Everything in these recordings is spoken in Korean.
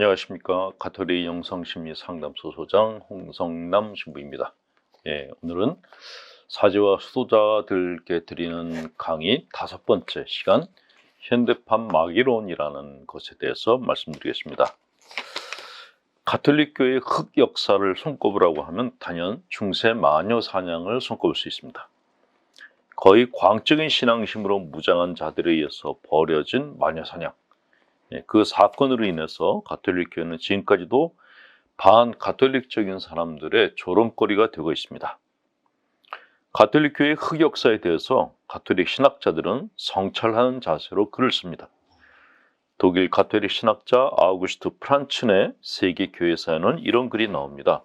안녕하십니까 가톨릭 영성심리 상담소 소장 홍성남 신부입니다. 예, 오늘은 사제와 수도자들께 드리는 강의 다섯 번째 시간 현대판 마기론이라는 것에 대해서 말씀드리겠습니다. 가톨릭 교회의 흑 역사를 손꼽으라고 하면 단연 중세 마녀 사냥을 손꼽을 수 있습니다. 거의 광적인 신앙심으로 무장한 자들에 의해서 벌여진 마녀 사냥. 예, 그 사건으로 인해서 가톨릭 교회는 지금까지도 반 가톨릭적인 사람들의 조롱거리가 되고 있습니다. 가톨릭 교회의 흑역사에 대해서 가톨릭 신학자들은 성찰하는 자세로 글을 씁니다. 독일 가톨릭 신학자 아우구스트 프란츠의 세계 교회사에는 이런 글이 나옵니다.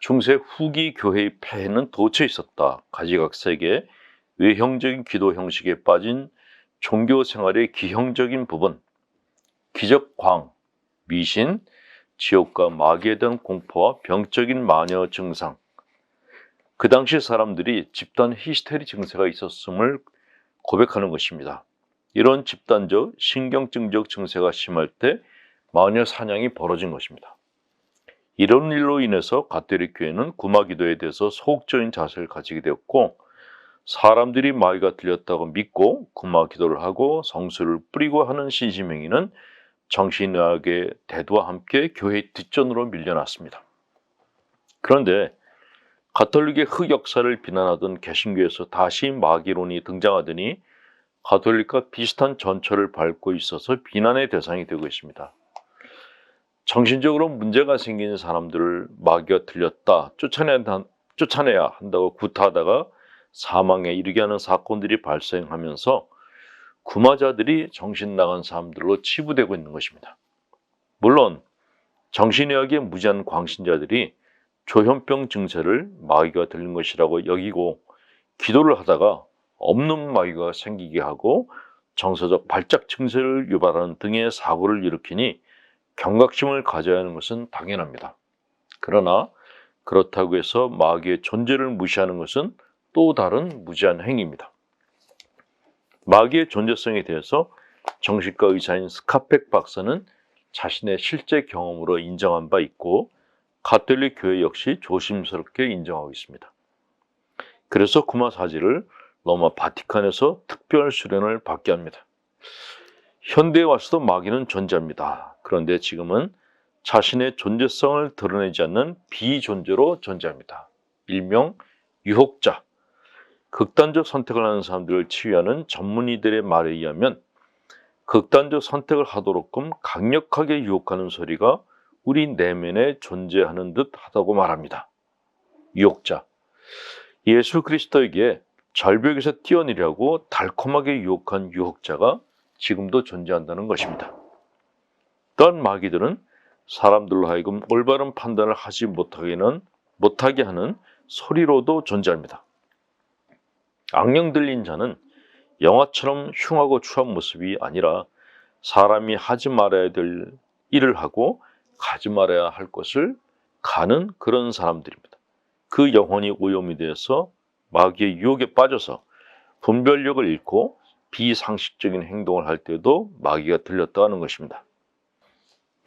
중세 후기 교회의 폐해는 도처 있었다. 가지각색의 외형적인 기도 형식에 빠진 종교 생활의 기형적인 부분, 기적광, 미신, 지옥과 마귀에 대한 공포와 병적인 마녀 증상. 그 당시 사람들이 집단 히스테리 증세가 있었음을 고백하는 것입니다. 이런 집단적 신경증적 증세가 심할 때 마녀 사냥이 벌어진 것입니다. 이런 일로 인해서 가톨릭 교회는 구마 기도에 대해서 소극적인 자세를 가지게 되었고 사람들이 마귀가 들렸다고 믿고 구마 기도를 하고 성수를 뿌리고 하는 신심행위는 정신의학의 대두와 함께 교회의 뒷전으로 밀려났습니다. 그런데 가톨릭의 흑역사를 비난하던 개신교에서 다시 마귀론이 등장하더니 가톨릭과 비슷한 전철을 밟고 있어서 비난의 대상이 되고 있습니다. 정신적으로 문제가 생긴 사람들을 마귀가 들렸다, 쫓아내야 한다고 구타하다가 사망에 이르게 하는 사건들이 발생하면서 구마자들이 정신 나간 사람들로 치부되고 있는 것입니다. 물론 정신의학의 무지한 광신자들이 조현병 증세를 마귀가 들린 것이라고 여기고 기도를 하다가 없는 마귀가 생기게 하고 정서적 발작 증세를 유발하는 등의 사고를 일으키니 경각심을 가져야 하는 것은 당연합니다. 그러나 그렇다고 해서 마귀의 존재를 무시하는 것은 또 다른 무지한 행위입니다. 마귀의 존재성에 대해서 정신과 의사인 스카펙 박사는 자신의 실제 경험으로 인정한 바 있고 가톨릭 교회 역시 조심스럽게 인정하고 있습니다. 그래서 구마 사지를 로마 바티칸에서 특별 수련을 받게 합니다. 현대에 와서도 마귀는 존재합니다. 그런데 지금은 자신의 존재성을 드러내지 않는 비존재로 존재합니다. 일명 유혹자, 극단적 선택을 하는 사람들을 치유하는 전문의들의 말에 의하면 극단적 선택을 하도록끔 강력하게 유혹하는 소리가 우리 내면에 존재하는 듯 하다고 말합니다. 유혹자. 예수 그리스도에게 절벽에서 뛰어내려고 달콤하게 유혹한 유혹자가 지금도 존재한다는 것입니다. 또한 마귀들은 사람들로 하여금 올바른 판단을 하지 못하게는 못하게 하는 소리로도 존재합니다. 악령 들린 자는 영화처럼 흉하고 추한 모습이 아니라 사람이 하지 말아야 될 일을 하고 가지 말아야 할 것을 가는 그런 사람들입니다. 그 영혼이 오염이 되어서 마귀의 유혹에 빠져서 분별력을 잃고 비상식적인 행동을 할 때도 마귀가 들렸다 하는 것입니다.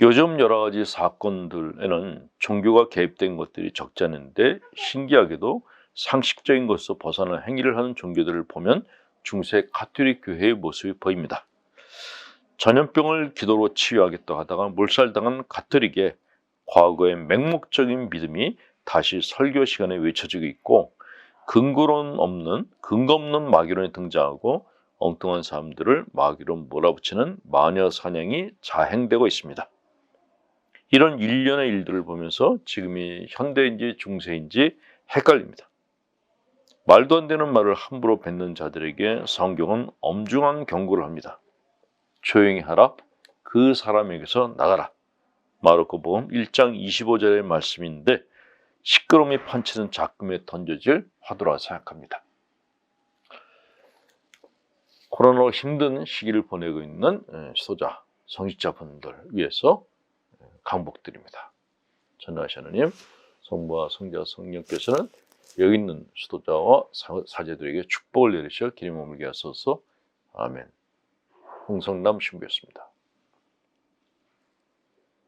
요즘 여러 가지 사건들에는 종교가 개입된 것들이 적지 않은데 신기하게도 상식적인 것에서 벗어난 행위를 하는 종교들을 보면 중세 가톨릭 교회의 모습이 보입니다. 전염병을 기도로 치유하겠다 하다가 몰살당한 가톨릭의 과거의 맹목적인 믿음이 다시 설교 시간에 외쳐지고 있고 근거론 없는 근거 없는 마귀론이 등장하고 엉뚱한 사람들을 마귀론 몰아붙이는 마녀 사냥이 자행되고 있습니다. 이런 일련의 일들을 보면서 지금이 현대인지 중세인지 헷갈립니다. 말도 안 되는 말을 함부로 뱉는 자들에게 성경은 엄중한 경고를 합니다. 조용히 하라. 그 사람에게서 나가라. 마르코 복음 1장 25절의 말씀인데 시끄러움이 판치는 작금에 던져질 화두라 생각합니다. 코로나로 힘든 시기를 보내고 있는 소자, 성직자분들 위해서 강복드립니다. 전하시는 성부와 성자 성령께서는 여기 있는 수도자와 사제들에게 축복을 내리셔 기름 머물게 하소서. 아멘. 홍성남 신부였습니다.